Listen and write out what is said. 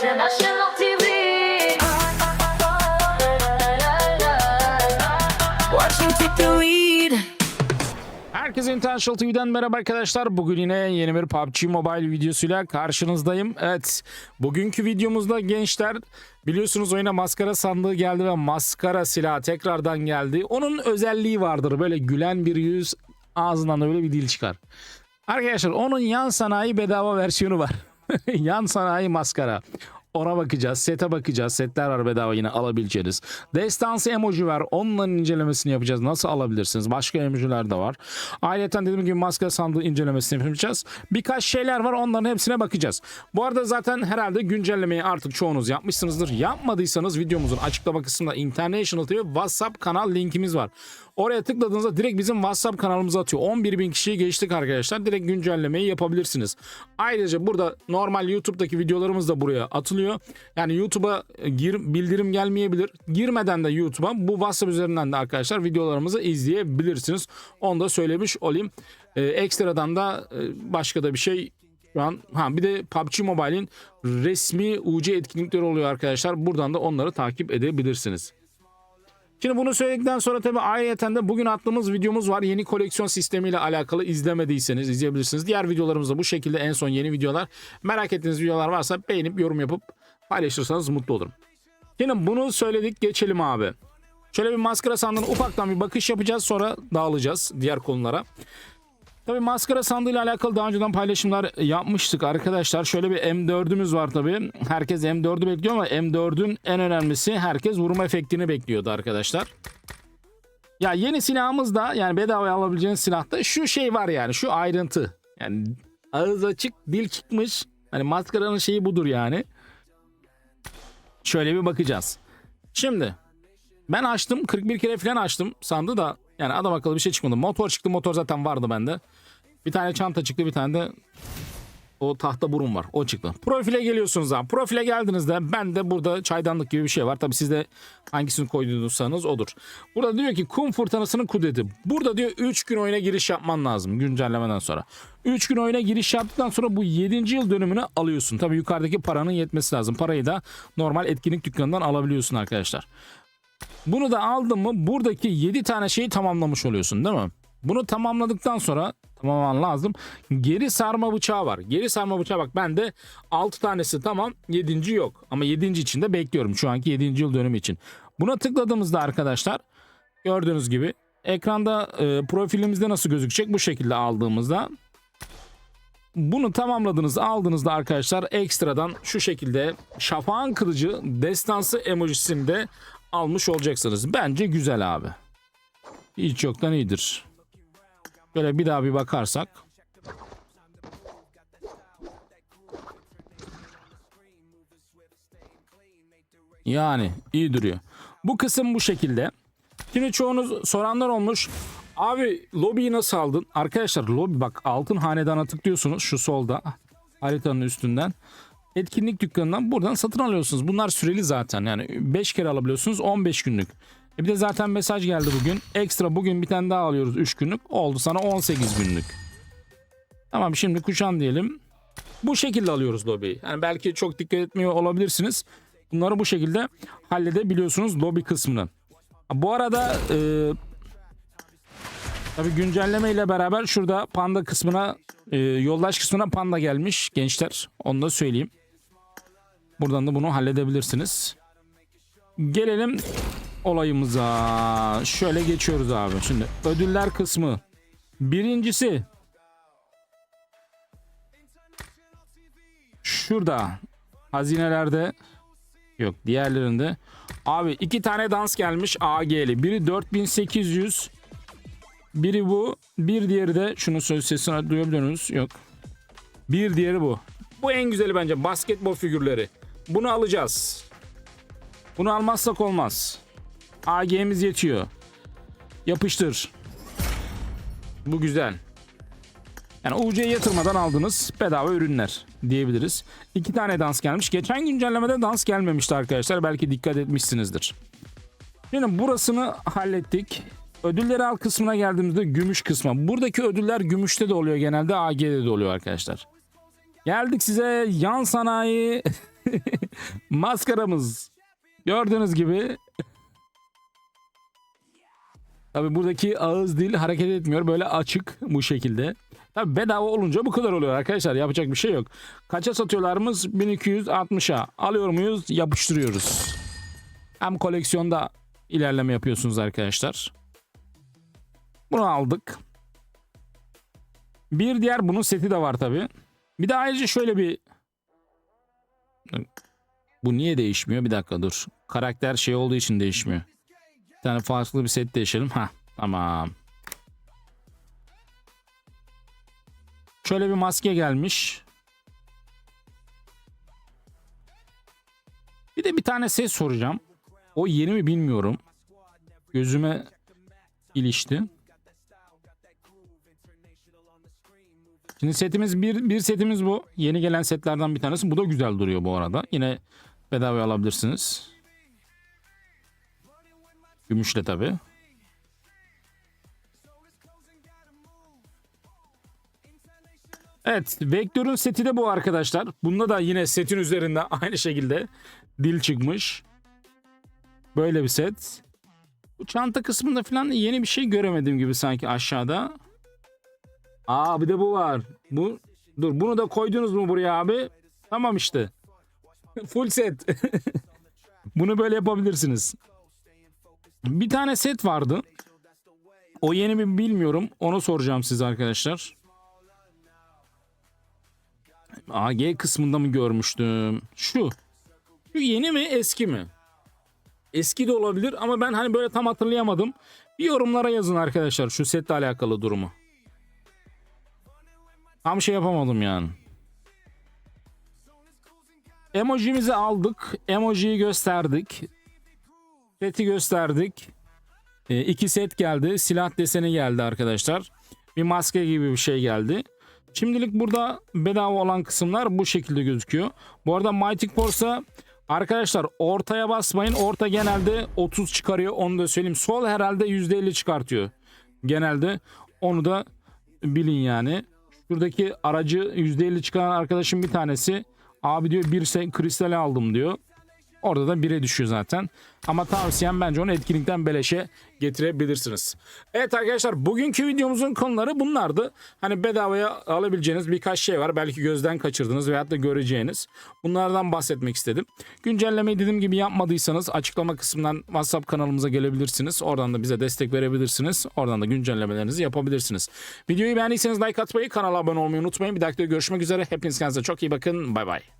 International TV. Watch me take. Herkese International TV'den merhaba arkadaşlar. Bugün yine yeni bir PUBG Mobile videosuyla karşınızdayım. Evet, bugünkü videomuzda gençler biliyorsunuz oyuna maskara sandığı geldi ve maskara silahı tekrardan geldi. Onun özelliği vardır. Böyle gülen bir yüz ağzından öyle bir dil çıkar. Arkadaşlar onun yan sanayi bedava versiyonu var. yan sanayi maskara. Ona bakacağız. Sete bakacağız. Setler var bedava yine alabileceğiniz. Destansı emoji var. Onların incelemesini yapacağız. Nasıl alabilirsiniz? Başka emojiler de var. Ayrıca dediğim gibi maske sandığı incelemesini yapacağız. Birkaç şeyler var. Onların hepsine bakacağız. Bu arada zaten herhalde güncellemeyi artık çoğunuz yapmışsınızdır. Yapmadıysanız videomuzun açıklama kısmında International TV WhatsApp kanal linkimiz var. Oraya tıkladığınızda direkt bizim WhatsApp kanalımıza atıyor. 11 bin kişiyi geçtik arkadaşlar. Direkt güncellemeyi yapabilirsiniz. Ayrıca burada normal YouTube'daki videolarımız da buraya atılıyor. Yani YouTube'a gir, bildirim gelmeyebilir. Girmeden de YouTube'a bu WhatsApp üzerinden de arkadaşlar videolarımızı izleyebilirsiniz. Onu da söylemiş olayım. Ee, ekstradan da e, başka da bir şey şu an ha bir de PUBG Mobile'in resmi UC etkinlikleri oluyor arkadaşlar. Buradan da onları takip edebilirsiniz. Şimdi bunu söyledikten sonra tabii ayrıyeten de bugün attığımız videomuz var. Yeni koleksiyon sistemiyle alakalı izlemediyseniz izleyebilirsiniz. Diğer videolarımızda bu şekilde en son yeni videolar. Merak ettiğiniz videolar varsa beğenip yorum yapıp paylaşırsanız mutlu olurum. Şimdi bunu söyledik geçelim abi. Şöyle bir maskara sandığına ufaktan bir bakış yapacağız sonra dağılacağız diğer konulara. Tabii maskara sandığıyla alakalı daha önceden paylaşımlar yapmıştık arkadaşlar. Şöyle bir M4'ümüz var tabii. Herkes M4'ü bekliyor ama M4'ün en önemlisi herkes vurma efektini bekliyordu arkadaşlar. Ya yeni silahımız da yani bedavaya alabileceğiniz silahta şu şey var yani şu ayrıntı. Yani ağız açık dil çıkmış. Hani maskaranın şeyi budur yani. Şöyle bir bakacağız. Şimdi ben açtım 41 kere falan açtım sandı da yani adam akıllı bir şey çıkmadı. Motor çıktı motor zaten vardı bende. Bir tane çanta çıktı bir tane de o tahta burun var o çıktı. Profile geliyorsunuz abi. Profile geldiğinizde ben de burada çaydanlık gibi bir şey var. Tabi sizde hangisini koyduysanız odur. Burada diyor ki kum fırtınasının kudreti. Burada diyor 3 gün oyuna giriş yapman lazım güncellemeden sonra. 3 gün oyuna giriş yaptıktan sonra bu 7. yıl dönümünü alıyorsun. Tabi yukarıdaki paranın yetmesi lazım. Parayı da normal etkinlik dükkanından alabiliyorsun arkadaşlar. Bunu da aldın mı buradaki 7 tane şeyi tamamlamış oluyorsun değil mi? Bunu tamamladıktan sonra tamamen lazım. Geri sarma bıçağı var. Geri sarma bıçağı bak bende 6 tanesi tamam 7. yok. Ama 7. için de bekliyorum şu anki 7. yıl dönümü için. Buna tıkladığımızda arkadaşlar gördüğünüz gibi ekranda e, profilimizde nasıl gözükecek bu şekilde aldığımızda bunu tamamladığınızda aldığınızda arkadaşlar ekstradan şu şekilde şafağın kılıcı destansı emojisini de almış olacaksınız. Bence güzel abi. Hiç yoktan iyidir. Böyle bir daha bir bakarsak. Yani iyi duruyor. Bu kısım bu şekilde. Şimdi çoğunuz soranlar olmuş. Abi lobiyi nasıl aldın? Arkadaşlar lobi bak altın hanedana tıklıyorsunuz şu solda haritanın üstünden. Etkinlik dükkanından buradan satın alıyorsunuz. Bunlar süreli zaten yani 5 kere alabiliyorsunuz 15 günlük. E bir de zaten mesaj geldi bugün. Ekstra bugün bir tane daha alıyoruz 3 günlük. Oldu sana 18 günlük. Tamam şimdi kuşan diyelim. Bu şekilde alıyoruz lobiyi. Yani belki çok dikkat etmiyor olabilirsiniz. Bunları bu şekilde halledebiliyorsunuz lobi kısmını. Bu arada e, tabii güncelleme ile beraber şurada panda kısmına e, yoldaş kısmına panda gelmiş gençler. Onu da söyleyeyim. Buradan da bunu halledebilirsiniz. Gelelim olayımıza. Şöyle geçiyoruz abi. Şimdi ödüller kısmı. Birincisi şurada hazinelerde yok diğerlerinde abi iki tane dans gelmiş AG'li. Biri 4800 biri bu bir diğeri de şunu söz sesini duyabiliyor musunuz? Yok. Bir diğeri bu. Bu en güzeli bence basketbol figürleri. Bunu alacağız. Bunu almazsak olmaz. AG'miz yetiyor. Yapıştır. Bu güzel. Yani UC'ye yatırmadan aldığınız bedava ürünler diyebiliriz. İki tane dans gelmiş. Geçen güncellemede dans gelmemişti arkadaşlar. Belki dikkat etmişsinizdir. Şimdi burasını hallettik. Ödülleri al kısmına geldiğimizde gümüş kısmı. Buradaki ödüller gümüşte de oluyor genelde AG'de de oluyor arkadaşlar. Geldik size yan sanayi Maskaramız. Gördüğünüz gibi. Tabi buradaki ağız dil hareket etmiyor. Böyle açık bu şekilde. Tabi bedava olunca bu kadar oluyor arkadaşlar. Yapacak bir şey yok. Kaça satıyorlarımız? 1260'a. Alıyor muyuz? Yapıştırıyoruz. Hem koleksiyonda ilerleme yapıyorsunuz arkadaşlar. Bunu aldık. Bir diğer bunun seti de var tabi. Bir de ayrıca şöyle bir bu niye değişmiyor? Bir dakika dur. Karakter şey olduğu için değişmiyor. Bir tane farklı bir set değişelim. Ha tamam. Şöyle bir maske gelmiş. Bir de bir tane ses soracağım. O yeni mi bilmiyorum. Gözüme ilişti. Şimdi setimiz bir, bir setimiz bu. Yeni gelen setlerden bir tanesi. Bu da güzel duruyor bu arada. Yine bedava alabilirsiniz. Gümüşle tabi. Evet, Vektör'ün seti de bu arkadaşlar. Bunda da yine setin üzerinde aynı şekilde dil çıkmış. Böyle bir set. Bu çanta kısmında falan yeni bir şey göremedim gibi sanki aşağıda. Aa bir de bu var. Bu dur bunu da koydunuz mu buraya abi? Tamam işte. Full set. bunu böyle yapabilirsiniz. Bir tane set vardı. O yeni mi bilmiyorum. Onu soracağım size arkadaşlar. AG kısmında mı görmüştüm? Şu. Şu yeni mi eski mi? Eski de olabilir ama ben hani böyle tam hatırlayamadım. Bir yorumlara yazın arkadaşlar şu setle alakalı durumu. Tam şey yapamadım yani. Emojimizi aldık. Emojiyi gösterdik. Seti gösterdik. E, iki set geldi. Silah deseni geldi arkadaşlar. Bir maske gibi bir şey geldi. Şimdilik burada bedava olan kısımlar bu şekilde gözüküyor. Bu arada Mighty Force'a arkadaşlar ortaya basmayın. Orta genelde 30 çıkarıyor. Onu da söyleyeyim. Sol herhalde %50 çıkartıyor. Genelde onu da bilin yani. Şuradaki aracı %50 çıkaran arkadaşım bir tanesi. Abi diyor bir kristali aldım diyor. Orada da 1'e düşüyor zaten. Ama tavsiyem bence onu etkinlikten beleşe getirebilirsiniz. Evet arkadaşlar bugünkü videomuzun konuları bunlardı. Hani bedavaya alabileceğiniz birkaç şey var. Belki gözden kaçırdınız veyahut da göreceğiniz. Bunlardan bahsetmek istedim. Güncellemeyi dediğim gibi yapmadıysanız açıklama kısmından WhatsApp kanalımıza gelebilirsiniz. Oradan da bize destek verebilirsiniz. Oradan da güncellemelerinizi yapabilirsiniz. Videoyu beğendiyseniz like atmayı, kanala abone olmayı unutmayın. Bir dahaki görüşmek üzere. Hepiniz kendinize çok iyi bakın. Bay bay.